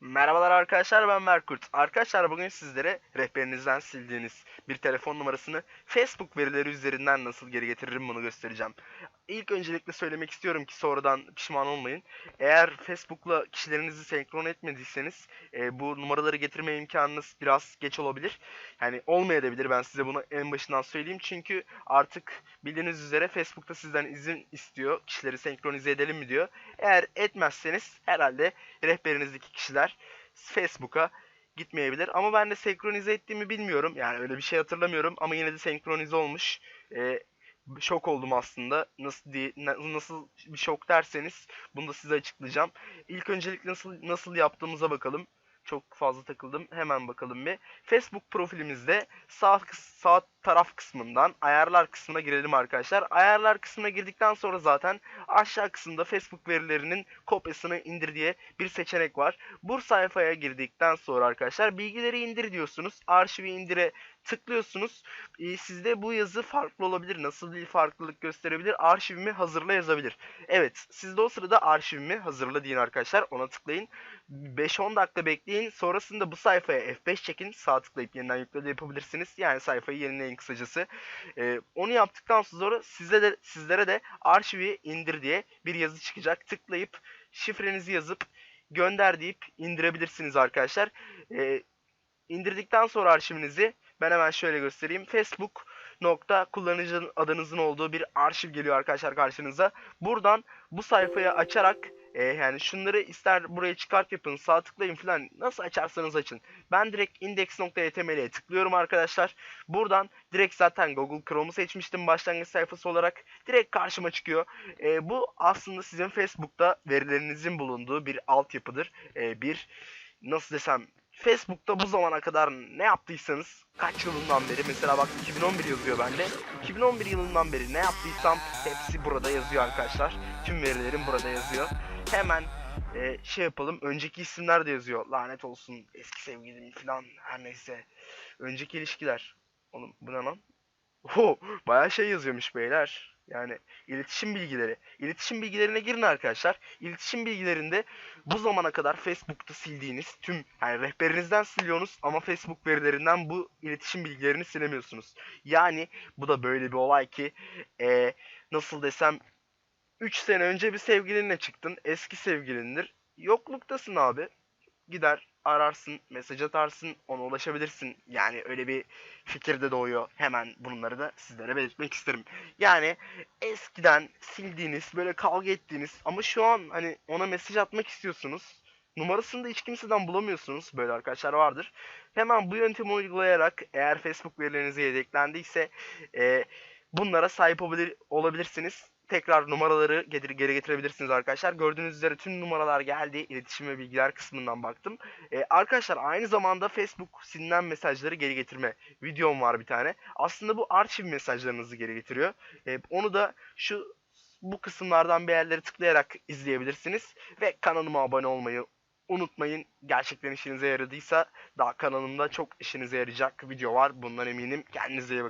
Merhabalar arkadaşlar ben Merkurt. Arkadaşlar bugün sizlere rehberinizden sildiğiniz bir telefon numarasını Facebook verileri üzerinden nasıl geri getiririm bunu göstereceğim. İlk öncelikle söylemek istiyorum ki sonradan pişman olmayın. Eğer Facebook'la kişilerinizi senkron etmediyseniz e, bu numaraları getirme imkanınız biraz geç olabilir. Yani olmayabilir ben size bunu en başından söyleyeyim. Çünkü artık bildiğiniz üzere Facebook'ta sizden izin istiyor. Kişileri senkronize edelim mi diyor. Eğer etmezseniz herhalde rehberinizdeki kişiler Facebook'a gitmeyebilir. Ama ben de senkronize ettiğimi bilmiyorum. Yani öyle bir şey hatırlamıyorum ama yine de senkronize olmuş. Ee, şok oldum aslında. Nasıl diye, na- nasıl bir şok derseniz bunu da size açıklayacağım. İlk öncelikle nasıl nasıl yaptığımıza bakalım. Çok fazla takıldım. Hemen bakalım bir. Facebook profilimizde sağ sağ taraf kısmından ayarlar kısmına girelim arkadaşlar. Ayarlar kısmına girdikten sonra zaten aşağı kısımda Facebook verilerinin kopyasını indir diye bir seçenek var. Bu sayfaya girdikten sonra arkadaşlar bilgileri indir diyorsunuz. Arşivi indire tıklıyorsunuz. Ee, sizde bu yazı farklı olabilir. Nasıl bir farklılık gösterebilir? Arşivimi hazırla yazabilir. Evet, siz de o sırada arşivimi hazırla deyin arkadaşlar. Ona tıklayın. 5-10 dakika bekleyin. Sonrasında bu sayfaya F5 çekin. Sağ tıklayıp yeniden yükle de yapabilirsiniz. Yani sayfayı yenileyin kısacası. Ee, onu yaptıktan sonra size de sizlere de arşivi indir diye bir yazı çıkacak. Tıklayıp şifrenizi yazıp gönder deyip indirebilirsiniz arkadaşlar. Ee, indirdikten sonra arşivinizi ben hemen şöyle göstereyim. Facebook nokta kullanıcı adınızın olduğu bir arşiv geliyor arkadaşlar karşınıza. Buradan bu sayfayı açarak e, yani şunları ister buraya çıkart yapın sağ tıklayın falan nasıl açarsanız açın. Ben direkt index.html'ye tıklıyorum arkadaşlar. Buradan direkt zaten Google Chrome'u seçmiştim başlangıç sayfası olarak. Direkt karşıma çıkıyor. E, bu aslında sizin Facebook'ta verilerinizin bulunduğu bir altyapıdır. E, bir nasıl desem Facebook'ta bu zamana kadar ne yaptıysanız kaç yılından beri mesela bak 2011 yazıyor bende. 2011 yılından beri ne yaptıysam hepsi burada yazıyor arkadaşlar. Tüm verilerim burada yazıyor. Hemen e, şey yapalım. Önceki isimler de yazıyor. Lanet olsun eski sevgilim falan her neyse. Önceki ilişkiler. Oğlum bu ne lan? Oho, bayağı şey yazıyormuş beyler. Yani iletişim bilgileri. İletişim bilgilerine girin arkadaşlar. İletişim bilgilerinde bu zamana kadar Facebook'ta sildiğiniz tüm yani rehberinizden siliyorsunuz ama Facebook verilerinden bu iletişim bilgilerini silemiyorsunuz. Yani bu da böyle bir olay ki eee, nasıl desem 3 sene önce bir sevgilinle çıktın. Eski sevgilindir. Yokluktasın abi. Gider ararsın, mesaj atarsın, ona ulaşabilirsin. Yani öyle bir fikir de doğuyor. Hemen bunları da sizlere belirtmek isterim. Yani eskiden sildiğiniz, böyle kavga ettiğiniz ama şu an hani ona mesaj atmak istiyorsunuz. Numarasını da hiç kimseden bulamıyorsunuz. Böyle arkadaşlar vardır. Hemen bu yöntemi uygulayarak eğer Facebook verilerinize yedeklendiyse e, bunlara sahip olabilir, olabilirsiniz. Tekrar numaraları geri getirebilirsiniz arkadaşlar. Gördüğünüz üzere tüm numaralar geldi. İletişim ve bilgiler kısmından baktım. E, arkadaşlar aynı zamanda Facebook silinen mesajları geri getirme videom var bir tane. Aslında bu arşiv mesajlarınızı geri getiriyor. E, onu da şu bu kısımlardan bir yerlere tıklayarak izleyebilirsiniz. Ve kanalıma abone olmayı unutmayın. Gerçekten işinize yaradıysa daha kanalımda çok işinize yarayacak video var. Bundan eminim. Kendinize iyi bakın.